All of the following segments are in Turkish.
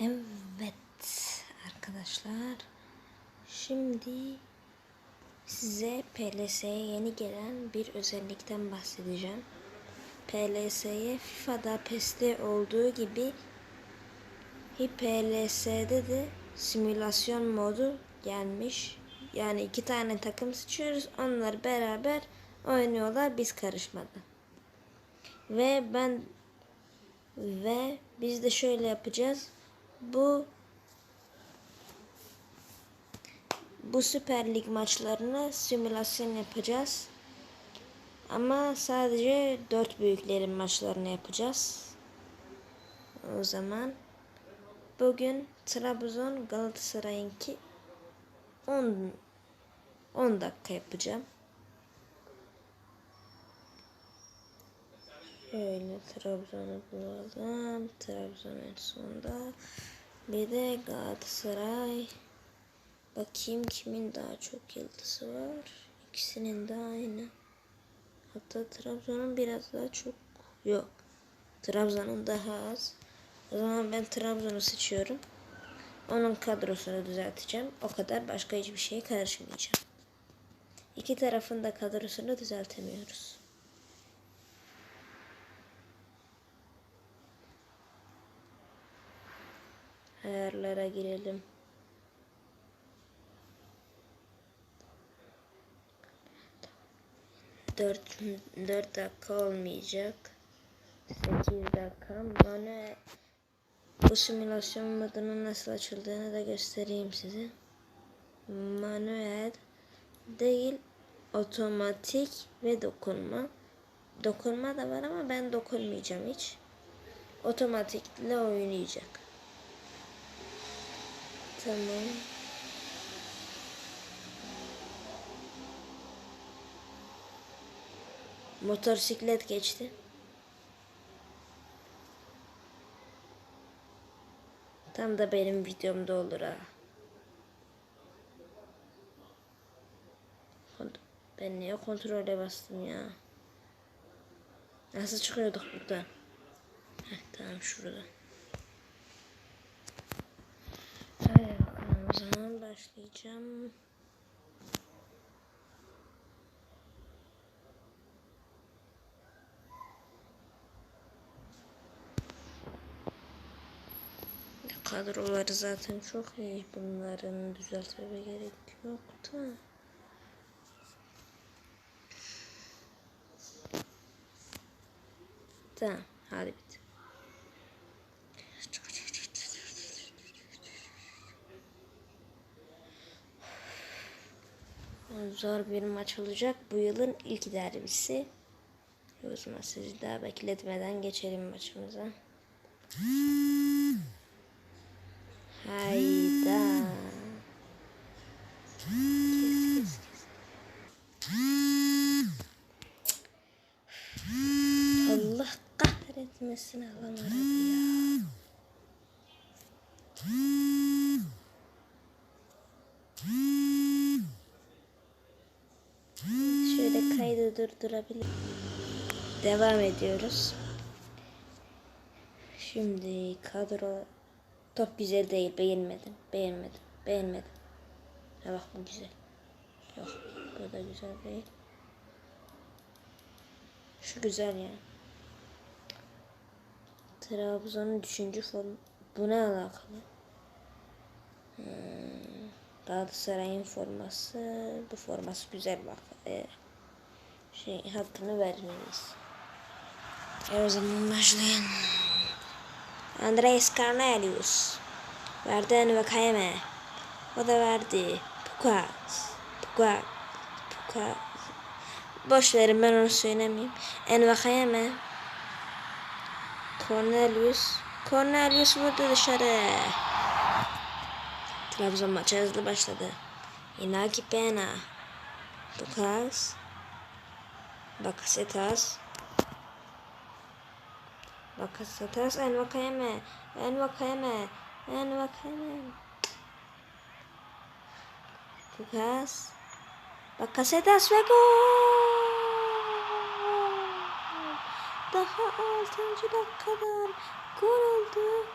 Evet arkadaşlar. Şimdi size PLS'ye yeni gelen bir özellikten bahsedeceğim. PLS'ye FIFA'da PES'te olduğu gibi PLS'de de simülasyon modu gelmiş. Yani iki tane takım seçiyoruz. Onlar beraber oynuyorlar. Biz karışmadan. Ve ben ve biz de şöyle yapacağız. Bu bu Süper Lig maçlarını simülasyon yapacağız. Ama sadece dört büyüklerin maçlarını yapacağız. O zaman bugün Trabzon Galatasaray'ınki 10 10 dakika yapacağım. Şöyle Trabzon'u bulalım. Trabzon en sonda. Bir de Galatasaray. Bakayım kimin daha çok yıldızı var. İkisinin de aynı. Hatta Trabzon'un biraz daha çok yok. Trabzon'un daha az. O zaman ben Trabzon'u seçiyorum. Onun kadrosunu düzelteceğim. O kadar başka hiçbir şeye karışmayacağım. İki tarafın da kadrosunu düzeltemiyoruz. Ayarlara girelim. Dört, dört dakika olmayacak. Sekiz dakika. Bana bu simülasyon modunun nasıl açıldığını da göstereyim size. Manuel değil otomatik ve dokunma. Dokunma da var ama ben dokunmayacağım hiç. Otomatikle oynayacak. Tamam. Motosiklet geçti. Tam da benim videomda olur ha. Ben niye kontrole bastım ya? Nasıl çıkıyorduk buradan? Heh, tamam şurada. Hadi bakalım zaman başlayacağım. Kadroları zaten çok iyi. Bunların düzeltmeme gerek yok da. Tamam, hadi bit. Zor bir maç olacak. Bu yılın ilk derbisi. O sizi daha bekletmeden geçelim maçımıza. Hayda. Allah kahretmesin aradı ya. Durdurabilir. Devam ediyoruz. Şimdi kadro top güzel değil beğenmedim beğenmedim beğenmedim. Ha bak bu güzel. Yok bu da güzel değil. Şu güzel ya. Trabzon'un düşünce form bu ne alakalı? Hmm, Galatasaray'ın forması bu forması güzel bak. Ee, şey hakkını vermeliyiz. E o zaman başlayın. Andres Cornelius. Verdi Envakayeme. O da verdi. Pukas. Pukas. Pukas. Boş verin ben onu söylemeyeyim. Envakayeme. Cornelius. Cornelius vurdu dışarı. Trabzon maçı hızlı başladı. Inaki Pena. Pukas. Bakasetas. Bakasetas en Vakayeme. En Vakayeme. En Vakayeme. Pukas. Bakasetas ve gol. Daha 6. dakikadan gol oldu.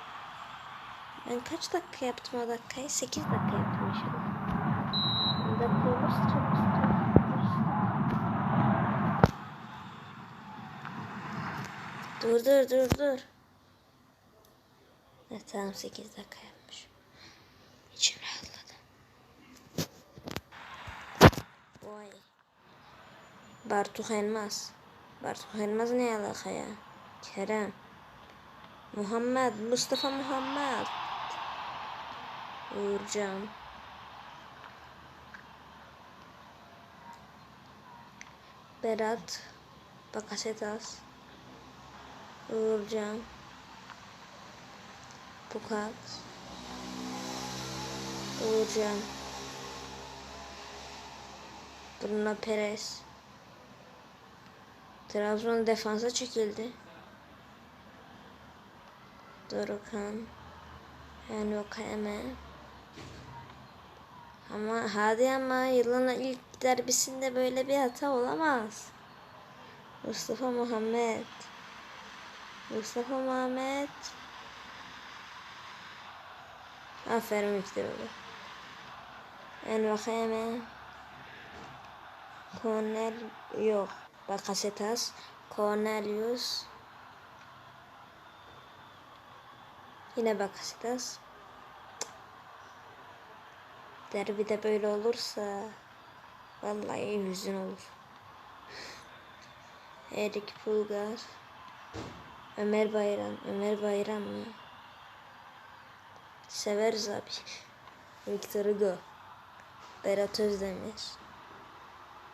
Ben kaç dakika yaptım o dakikayı? 8 dakika yaptım inşallah. Dakika olursa çok istiyorum. Dur dur dur dur. Evet, tamam 8 dakika yapmış. İçim rahatladı. Vay. Bartuk Elmas. Bartuk Elmas ne alaka ya? Kerem. Muhammed. Mustafa Muhammed. Uğurcan. Berat. Bakasetas. Uğurcan. Pukat. Uğurcan. Bruno Perez. Trabzon defansa çekildi. Dorukan. Yani o. Ama hadi ama yılın ilk derbisinde böyle bir hata olamaz. Mustafa Muhammed. Mustafa Muhammed. Aferin Victor oğlu. Envakayeme. Cornel yok. Bakasetas. Cornelius. Yine Bakasetas. Derbide böyle olursa vallahi hüzün olur. Erik Pulgar. Ömer Bayram. Ömer Bayram mı? Severiz abi. Victor Hugo. Berat Özdemir.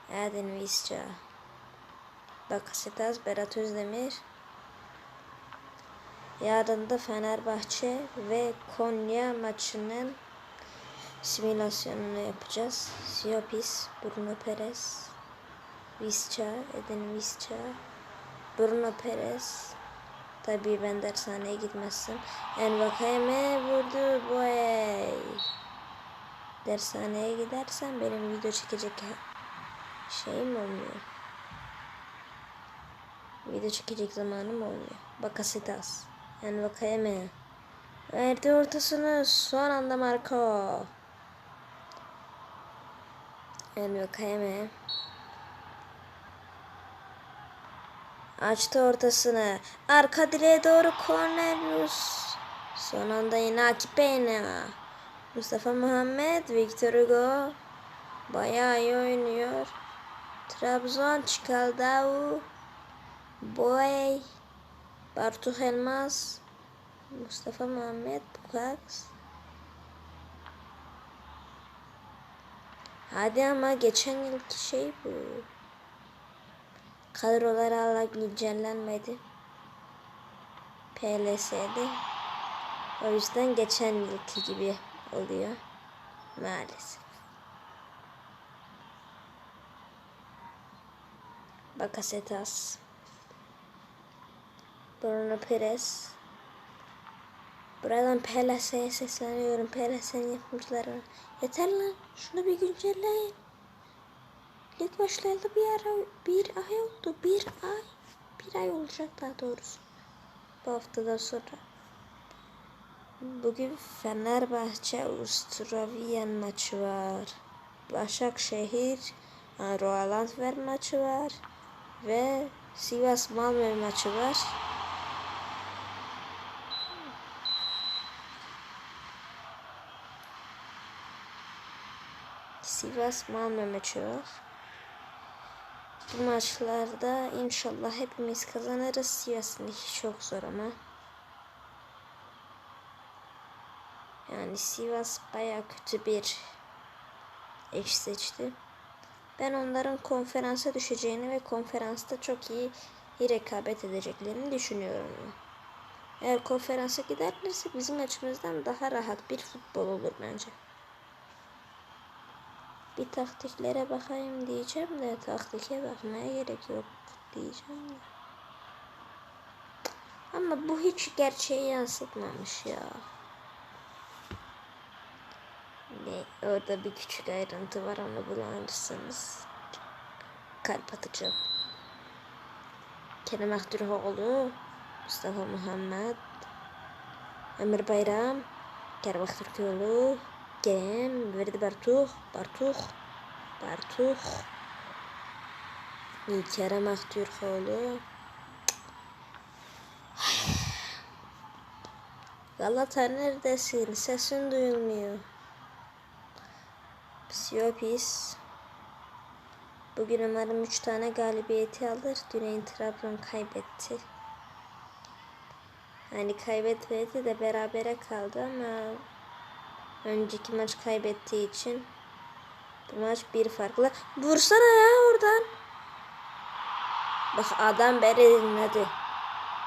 Eden Visca. Bakasetas, Berat Özdemir. Yarın da Fenerbahçe ve Konya maçının simülasyonunu yapacağız. Siopis, Bruno Perez, Visca, Eden Visca, Bruno Perez. Tabii ben dershaneye gitmezsem. Envakayeme vurdu boy. Dershaneye gidersem benim video çekecek şeyim olmuyor. Video çekecek zamanım olmuyor. Bakasitas. Envakayeme. Verdi ortasını son anda Marco. Envakayeme. Açtı ortasını. Arka direğe doğru Cornelius. Son anda yine Akipena. Mustafa Muhammed, Victor Hugo. Bayağı iyi oynuyor. Trabzon, Çikaldao. Boy. Bartu Elmas. Mustafa Muhammed, Bukax. Hadi ama geçen yılki şey bu. Kadrolar hala güncellenmedi. PLS'de. O yüzden geçen yılki gibi oluyor. Maalesef. Bakasetas. Bruno Perez. Buradan PLS'ye sesleniyorum. PLS'nin yapımcılarına. Yeter lan. Şunu bir güncelleyin. Lig başlayalı bir ara bir ay oldu. Bir ay. Bir ay olacak daha doğrusu. Bu haftadan sonra. Bugün Fenerbahçe Ustroviyen maçı var. Başakşehir Royal Antwerp maçı var. Ve Sivas Malmö maçı var. Sivas Malmö maçı var. Bu maçlarda inşallah hepimiz kazanırız. Sivas'ın işi çok zor ama. Yani Sivas baya kötü bir eş seçti. Ben onların konferansa düşeceğini ve konferansta çok iyi, iyi rekabet edeceklerini düşünüyorum. Eğer konferansa giderlerse bizim açımızdan daha rahat bir futbol olur bence. Bir taktiklere bakayım diyeceğim de taktike bakmaya gerek yok diyeceğim de. Ama bu hiç gerçeği yansıtmamış ya. Ne, orada bir küçük ayrıntı var onu bulanırsanız kalp atacağım. Kerem Aktürkoğlu, Mustafa Muhammed, Ömer Bayram, Kerem Türkoğlu. Kerem verdi Bartuh. Bartuh. Bartuh. İyi Kerem Aktürkoğlu. Galata neredesin? Sesin duyulmuyor. Psiyopis. Bugün umarım 3 tane galibiyeti alır. Dün Trabzon kaybetti. Hani kaybetmedi de berabere kaldı ama önceki maç kaybettiği için bu maç bir farklı. Vursana ya oradan. Bak adam beni dinledi.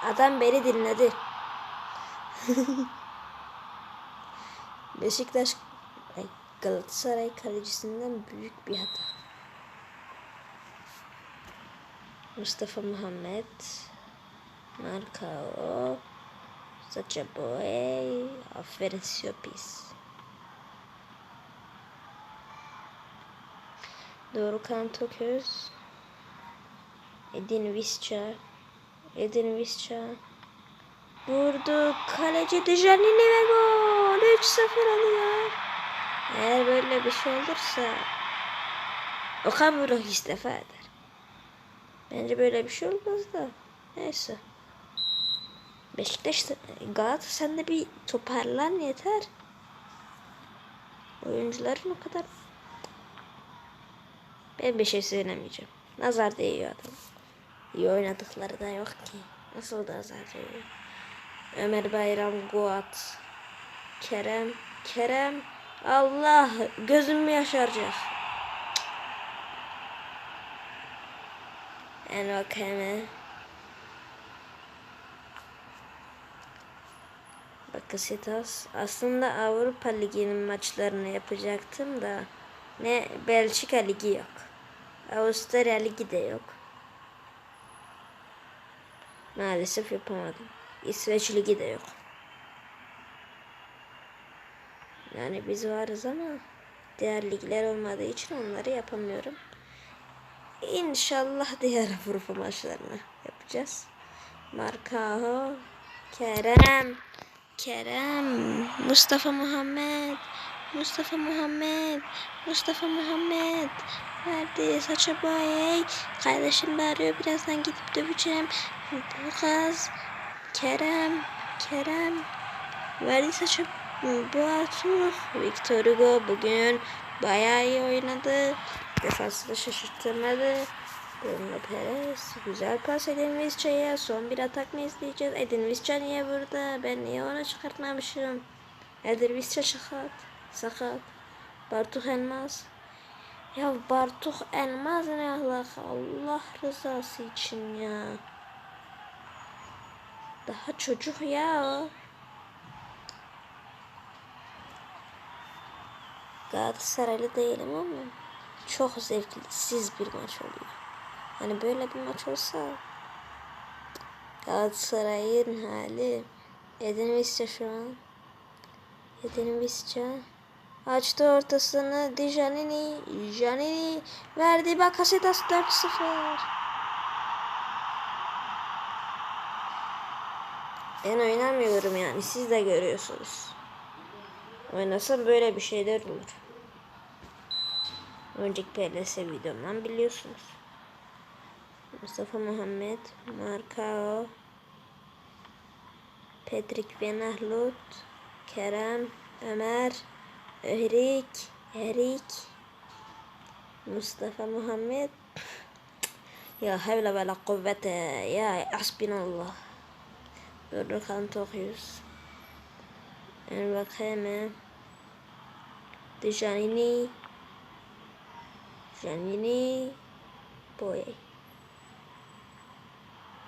Adam beni dinledi. Beşiktaş ay, Galatasaray kalecisinden büyük bir hata. Mustafa Muhammed Markao Sacha Boy Aferin Siopis Dorukhan Toköz Edin Visca Edin Visca Vurdu. Kaleci Dejanini ve gol. 3-0 alıyor. Eğer böyle bir şey olursa Okan Buruk istifa eder. Bence böyle bir şey olmaz da. Neyse. Beşiktaş Galata sen de bir toparlan yeter. Oyuncuların o kadar ben bir şey söylemeyeceğim. Nazar değiyor adam. İyi oynadıkları da yok ki. Nasıl da nazar değiyor. Ömer Bayram, Guat, Kerem, Kerem. Allah gözüm mü yaşaracak? En Vakame. Bakasitas. Aslında Avrupa Ligi'nin maçlarını yapacaktım da ne Belçika Ligi yok. Avusturya Ligi de yok. Maalesef yapamadım. İsveç Ligi de yok. Yani biz varız ama diğer ligler olmadığı için onları yapamıyorum. İnşallah diğer Avrupa maçlarını yapacağız. Markaho, Kerem, Kerem, Mustafa Muhammed, Mustafa Muhammed, Mustafa Muhammed. Verdi saça boyay. Kardeşim bağırıyor birazdan gidip döveceğim. Bu kız. Kerem, Kerem. Verdi saça Boatu. Victor Hugo bugün bayağı iyi oynadı. Defansı da şaşırtmadı. Bruno Perez. Güzel pas Edin Visca'ya. Son bir atak mı izleyeceğiz? Edin Visca niye burada? Ben niye onu çıkartmamışım? Edin Visca sakat. Sakat. Bartuk Elmaz. Ya Bartuk Elmaz ne ahlak? Allah rızası için ya. Daha çocuk ya. Galatasaraylı değilim ama çok zevkli, siz bir maç oluyor. Hani böyle bir maç olsa Galatasaray'ın hali Edin Visca şu an. Edin Visca açtı ortasını Dijanini Janini verdi Bakasetas 4-0 Ben oynamıyorum yani siz de görüyorsunuz. Oynasam böyle bir şeyler olur. Önceki PLS videomdan biliyorsunuz. Mustafa Muhammed, Markao, Patrick Venahlut, Kerem, Ömer, Erik, Erik, Mustafa Muhammed. Ya havle ve la kuvvete ya hasbinallah. Dorukhan Tokyus. Envakeme. Dejanini. Janini. Boy.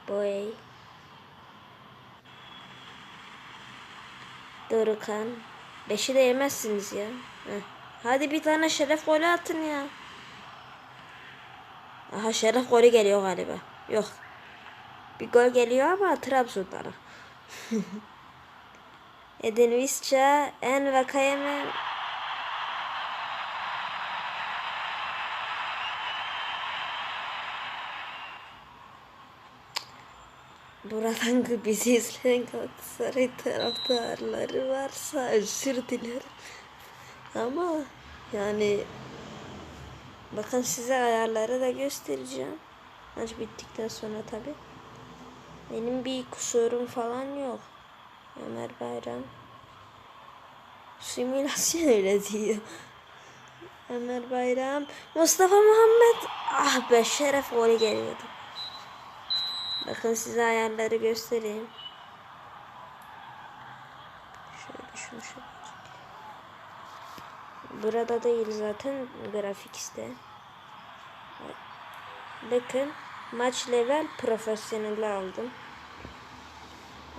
Boy. Dorukhan. Beşi de yemezsiniz ya. Heh. Hadi bir tane şeref golü atın ya. Aha şeref golü geliyor galiba. Yok. Bir gol geliyor ama Trabzon'dan. Edin Visca, En Vakayeme buradan bizi izleyen Galatasaray taraftarları varsa özür dilerim. Ama yani bakın size ayarları da göstereceğim. Maç bittikten sonra tabi. Benim bir kusurum falan yok. Ömer Bayram. Simülasyon öyle diyor. Ömer Bayram. Mustafa Muhammed. Ah be şeref golü geliyordu. Bakın size ayarları göstereyim. Şöyle şunu şöyle. Burada değil zaten grafikste. Bakın maç level profesyonel aldım.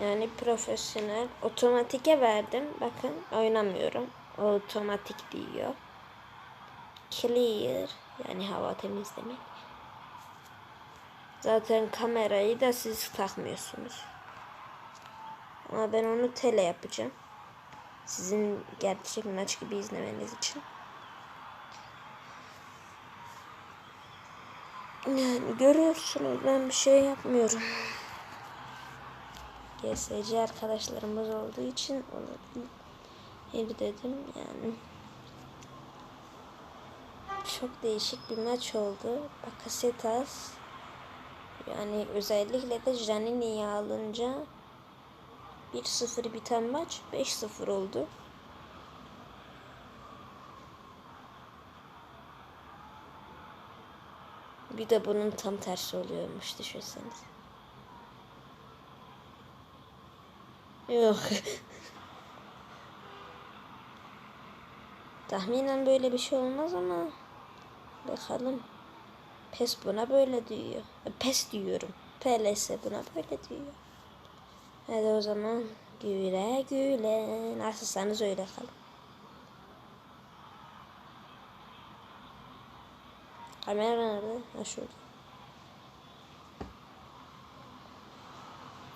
Yani profesyonel otomatike verdim. Bakın oynamıyorum. Otomatik diyor. Clear yani hava temizlemek. Zaten kamerayı da siz takmıyorsunuz. Ama ben onu tele yapacağım. Sizin gerçek maç gibi izlemeniz için. Yani görüyorsunuz ben bir şey yapmıyorum. GSC arkadaşlarımız olduğu için olabilir dedim yani. Çok değişik bir maç oldu. Bakasetas yani özellikle de Janini'yi alınca 1-0 biten maç 5-0 oldu. Bir de bunun tam tersi oluyormuş düşünseniz. Yok. Tahminen böyle bir şey olmaz ama bakalım. Pes buna böyle diyor. E, Pes diyorum. PLS buna böyle diyor. Hadi o zaman güle güle. Nasılsanız öyle kalın. Kamera nerede? Ha şurada.